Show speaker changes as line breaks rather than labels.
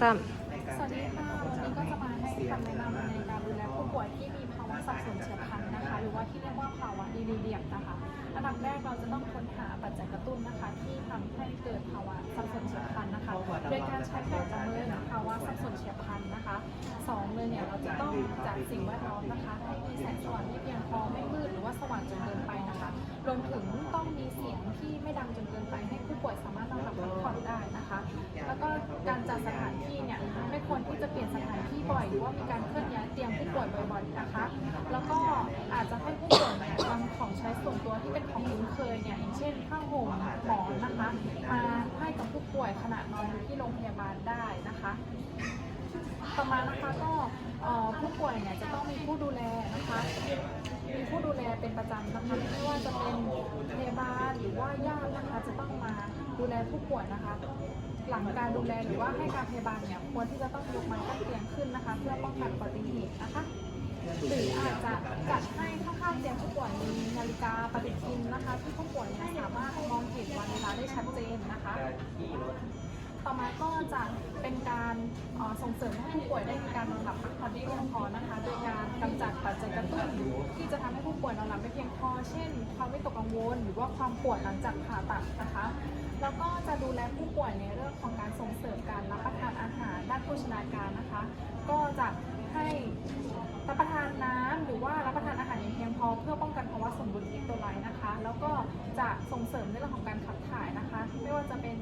ซ้
สวัสดีค่ะวันนี้ก็จะมาให้คำแนะนำในการดูแลผู้ป่วยที่มีภาวะสับสนเฉียบพลันนะคะ หรือว่าที่เรียกว่าภาวะดีลีเดียมนะคะ อันดับแรกเราจะต้องค้นหาปัจจัยกระตุ้นนะคะ ที่ทำให้เกิดภาวะสับสนเฉียบพลันนะคะ โดยการใช้แบบประเมินภาวะสับสนเฉียบพลันนะคะสองเลยเนี่ยเราจะต้องจัดสิ่งแวดล้อมนะคะ ให้มีแสงสว่างที่เพียงพอไม่มืดหรือว่าสว่างจนเกินไปนะคะ รวมถึงต้องมีเสียงที่ไม่ดังจนเกินไปให้ผู้ป่วยสามารถนอนหลับ ควรที่จะเปลี่ยนสถานที่บ่อยหรือว่ามีการเคลื่อนย้ายเตียงผู้ป่วยบ่อยๆนะคะ แล้วก็อาจจะให้ผู้ป่วยเนี่ยนำของใช้ส่วนตัวที่เป็นของคุ้นเคยเนี่ยอย่างเช่นผ้าห่มหมอนนะคะมาให้กับผู้ป่วยขณะนอนอยู่ที่โรงพยาบาลได้นะคะต่อมานะคะก็ผู้ป่วยเนี่ยจะต้องมีผู้ดูแลนะคะมีผู้ดูแลเป็นประจำนะคะไม่ว่าจะเป็นพยาบาลหรือว่าญาตินะคะจะต้องมาดูแลผู้ป่วยนะคะ หลังการดูแลหรือว่าให้การพยาบาลเนี่ยควรที่จะต้องยกม้กั้นเตียงขึ้นนะคะ เพื่อป้องกันอุบัติเหตุนะคะหรืออาจจะจัดให้ข้างๆเตียงผู้ป่วยมีนาฬิกาปฏิทินนะคะ ที่ผู้ป่วยสามารถมองเห็นวันเวลาได้ชัดเจนนะคะ ต่อมาก็จะเป็นการส่งเสริมให้ผู้ป่วยได้มีการนอนหลับพักผ่อนที่เพียงพอนะคะ โดยการกำจัดปัจจัยกระตุ้นที่จะทำให้ผู้ป่วยนอนหลับไม่เพียงพอ เช่น ความวิตกกังวล หรือว่าความปวดหลังจากผ่าตัดนะคะ แล้วก็จะ ดูแลผู้ป่วยในเรื่องของการส่งเสริมการรับประทานอาหารด้านโภชนาการนะคะ ก็จะให้รับประทานน้ำหรือว่ารับประทานอาหารอย่างเพียงพอเพื่อป้องกันภาวะสมดุลอิเล็กโทรไลต์นะคะ แล้วก็จะส่งเสริมในเรื่องของการขับถ่ายนะคะ ไม่ว่าจะเป็น